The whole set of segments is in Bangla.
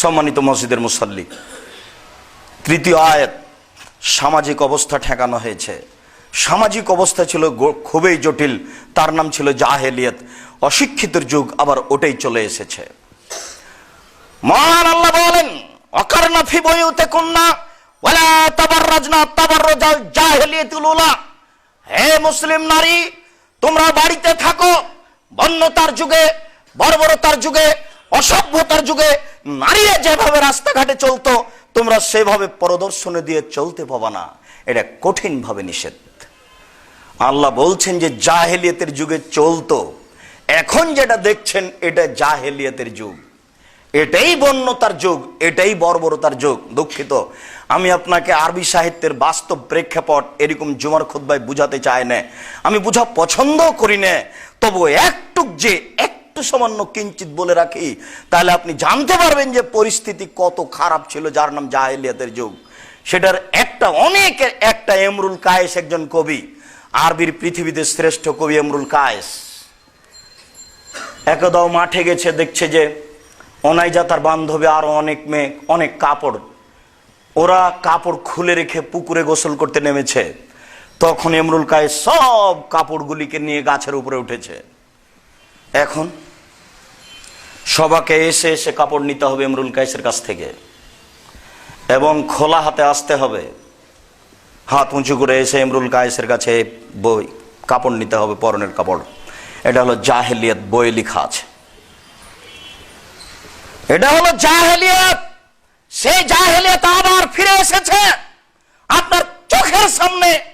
সম্মানিত মসজিদের মুসল্লি, তৃতীয় আয়াত, সামাজিক অবস্থা ঠেকানো হয়েছে। সামাজিক অবস্থা ছিল খুবই জটিল, তার নাম ছিল জাহেলিয়ত। অশিক্ষিতের যুগ আবার ওটাই চলে এসেছে। মহান আল্লাহ বলেন অকারনা ফি বইউতে কন্যা উলা। হে মুসলিম নারী, তোমরা বাড়িতে থাকো, বন্যতার যুগে, বর্বরতার যুগে অসভ্যতার যুগে নারীরা যেভাবে রাস্তাঘাটে চলতো, তোমরা সেভাবে প্রদর্শনে দিয়ে চলতে পাবা না। এটা কঠিনভাবে নিষেধ। আল্লাহ বলছেন যে জাহেলিয়াতের যুগে চলতো। এখন যেটা দেখছেন, এটা জাহেলিয়াতের যুগ। এটাই বন্যতার যুগ, এটাই বর্বরতার যুগ। দুঃখিত। আমি আপনাকে আরবি সাহিত্যের বাস্তব প্রেক্ষাপট এরকম জুমার খুদ্ায় বুঝাতে চাই না। আমি বুঝা পছন্দ করি না তবু একটুক যে একটু সামান্য কিঞ্চিত বলে রাখি, তাহলে আপনি জানতে পারবেন যে পরিস্থিতি কত খারাপ ছিল, যার নাম জাহেলিয়াতের যুগ। সেটার একটা অনেক একটা এমরুল কায়েস একজন কবি, আরবির পৃথিবীতে শ্রেষ্ঠ কবি এমরুল কায়েস। একদাও মাঠে গেছে, দেখছে যে অনাইজা তার বান্ধবী, আরও অনেক মেয়ে, অনেক কাপড়। ওরা কাপড় খুলে রেখে পুকুরে গোসল করতে নেমেছে। তখন এমরুল কায়ে সব কাপড়গুলিকে নিয়ে গাছের উপরে উঠেছে। এখন সবাকে এসে এসে কাপড় নিতে হবে ইমরুল কায়েসের কাছ থেকে। এবং খোলা হাতে আসতে হবে। হাত উঁচু করে এসে ইমরুল কায়েসের কাছে বই, কাপড় নিতে হবে, পরনের কাপড়। এটা হলো জাহেলিয়াত বই লেখা আছে। এটা হলো জাহেলিয়াত। সেই জাহেলিয়াত আবার ফিরে এসেছে। আপনার চোখের সামনে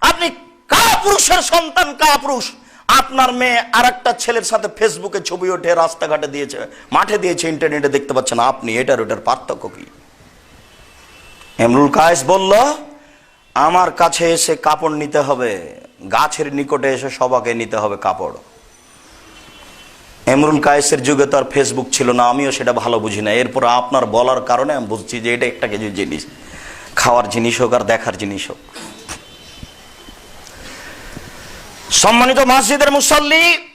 আপনি কা পুরুষের সন্তান কা পুরুষ আপনার মেয়ে আর একটা ছেলের সাথে ফেসবুকে ছবি ওঠে, রাস্তাঘাটে দিয়েছে, মাঠে দিয়েছে ইন্টারনেটে দেখতে পাচ্ছেন আপনি, এটার ওটার পার্থক্য কি? এমরুল কায়েস বলল, আমার কাছে এসে কাপড় নিতে হবে, গাছের নিকটে এসে সবাকে নিতে হবে কাপড়। এমরুল কায়েসের যুগে তো আর ফেসবুক ছিল না, আমিও সেটা ভালো বুঝি না। এরপর আপনার বলার কারণে আমি বুঝছি যে এটা একটা কিছু জিনিস। খাওয়ার জিনিস হোক আর দেখার জিনিস হোক। সম্মানিত মসজিদের মুসল্লি,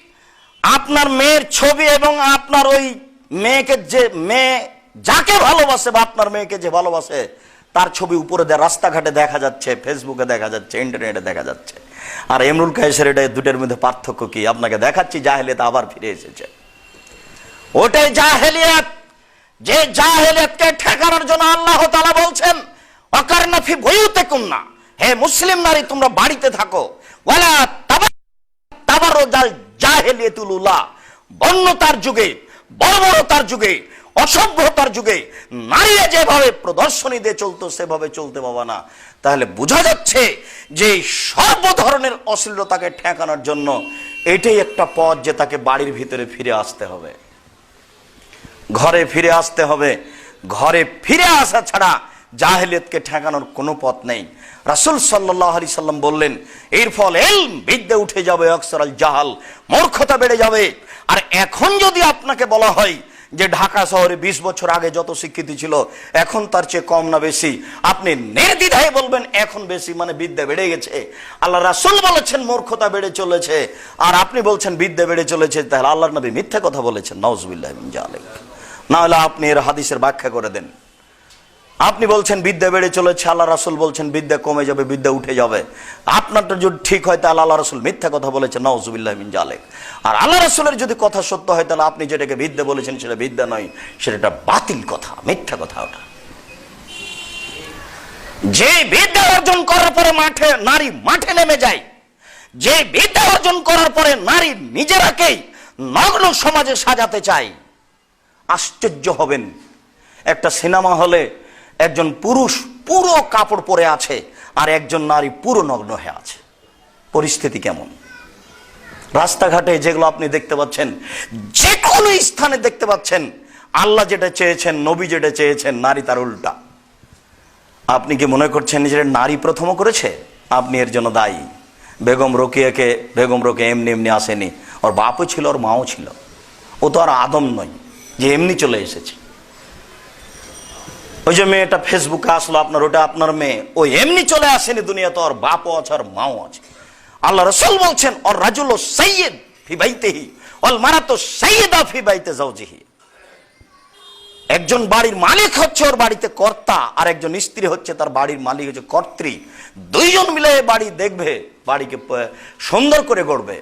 আপনার মেয়ের ছবি এবং আপনার ওই মেয়েকে যে মেয়ে যাকে ভালোবাসে বা আপনার মেয়েকে যে ভালোবাসে, তার ছবি উপরে দে- রাস্তাঘাটে দেখা যাচ্ছে ফেসবুকে দেখা যাচ্ছে ইন্টারনেটে দেখা যাচ্ছে। আর এমরুল কায়েসের এটা দুটের মধ্যে পার্থক্য কি? আপনাকে দেখাচ্ছি, জাহেলিয়াত আবার ফিরে এসেছে। ওটাই জাহেলিয়াত! যে জাহেলিয়াতকে ঠেকানোর জন্য আল্লাহ তাআলা বলছেন, অকারনাফি বইতে কুন্না হে মুসলিম নারী, তোমরা বাড়িতে থাকো। ওয়ালা বন্যতার যুগে, বর্বরতার যুগে, অসভ্যতার যুগে, নারীরা যেভাবে প্রদর্শনী দিয়ে চলতো, সেভাবে চলতে পাবা না। তাহলে বোঝা যাচ্ছে যে সর্ব ধরনের অশ্লীলতাকে ঠেকানোর জন্য এটাই একটা পথ যে তাকে বাড়ির ভিতরে ফিরে আসতে হবে। ঘরে ফিরে আসতে হবে। ঘরে ফিরে আসা ছাড়া জাহেলিয়তকে ঠেকানোর কোনো পথ নেই। রাসুল সাল্লাহ আলি সাল্লাম বললেন, এর ফল বিদ্যে উঠে যাবে, অক্সর আল জাহাল, মূর্খতা বেড়ে যাবে। আর এখন যদি আপনাকে বলা হয় যে ঢাকা শহরে ২০ বছর আগে যত স্বীকৃতি ছিল, এখন তার চেয়ে কম না বেশি, আপনি নির্দ্বিধায় বলবেন, এখন বেশি মানে বিদ্যা বেড়ে গেছে। আল্লাহ রাসুল বলেছেন, মূর্খতা বেড়ে চলেছে। আর আপনি বলছেন, বিদ্যা বেড়ে চলেছে। তাহলে আল্লাহ নবী মিথ্যা কথা বলেছেন জালেক। না হলে আপনি এর হাদিসের ব্যাখ্যা করে দেন। আপনি বলছেন বিদ্যা বেড়ে চলেছে, আল্লাহ রাসুল বলছেন বিদ্যা কমে যাবে, বিদ্যা উঠে যাবে। আপনারটা যদি ঠিক হয়, তাহলে আল্লাহ রাসুল মিথ্যা কথা বলেছেন নওয়াজুবিল্লাহ জালেক আর আল্লাহ রাসুলের যদি কথা সত্য হয়, তাহলে আপনি যেটাকে বিদ্যা বলেছেন, সেটা বিদ্যা নয় সেটা বাতিল কথা, মিথ্যা কথা ওটা। যে বিদ্যা অর্জন করার পরে মাঠে নারী মাঠে নেমে যায়, যে বিদ্যা অর্জন করার পরে নারী নিজেরাকেই নগ্ন সমাজে সাজাতে চায়, আশ্চর্য হবেন। একটা সিনেমা হলে একজন পুরুষ পুরো কাপড় পরে আছে আর একজন নারী পুরো নগ্ন হয়ে আছে। পরিস্থিতি কেমন? রাস্তাঘাটে যেগুলো আপনি দেখতে পাচ্ছেন যে কোনো স্থানে দেখতে পাচ্ছেন, আল্লাহ যেটা চেয়েছেন, নবী যেটা চেয়েছেন, নারী তার উল্টা। আপনি কি মনে করছেন যে নারী প্রথম করেছে? আপনি এর জন্য দায়ী। বেগম রোকিয়াকে, বেগম রোকে এমনি এমনি আসেনি। ওর বাপও ছিল, ওর মাও ছিল। ও তো আর আদম নয়, যে এমনি চলে এসেছে। ওই যে মেয়েটা ফেসবুকে আসলো, আপনার ওটা আপনার মেয়ে। ও এমনি চলে আসেনি দুনিয়া তো ওর বাপও আছে আর মাও আছে। আল্লাহ রসুল বলছেন ওর রাজুল ও সৈয়দ ফি বাইতেহি অল মারা তো সৈয়দা ফি বাইতে যাওজিহি। একজন বাড়ির মালিক হচ্ছে ওর বাড়িতে কর্তা, আর একজন স্ত্রী হচ্ছে তার বাড়ির মালিক হচ্ছে কর্ত্রী। দুইজন মিলে বাড়ি দেখবে, বাড়িকে সুন্দর করে গড়বে।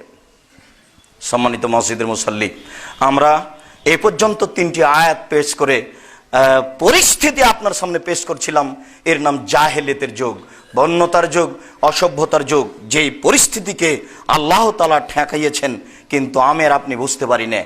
সম্মানিত মসজিদের মুসল্লি, আমরা এ পর্যন্ত তিনটি আয়াত পেশ করে পরিস্থিতি আপনার সামনে পেশ করছিলাম। এর নাম জাহেলেতের যোগ, বন্যতার যোগ, অসভ্যতার যোগ, যেই পরিস্থিতিকে আল্লাহ তালা ঠেকাইয়েছেন, কিন্তু আমের আপনি বুঝতে পারি না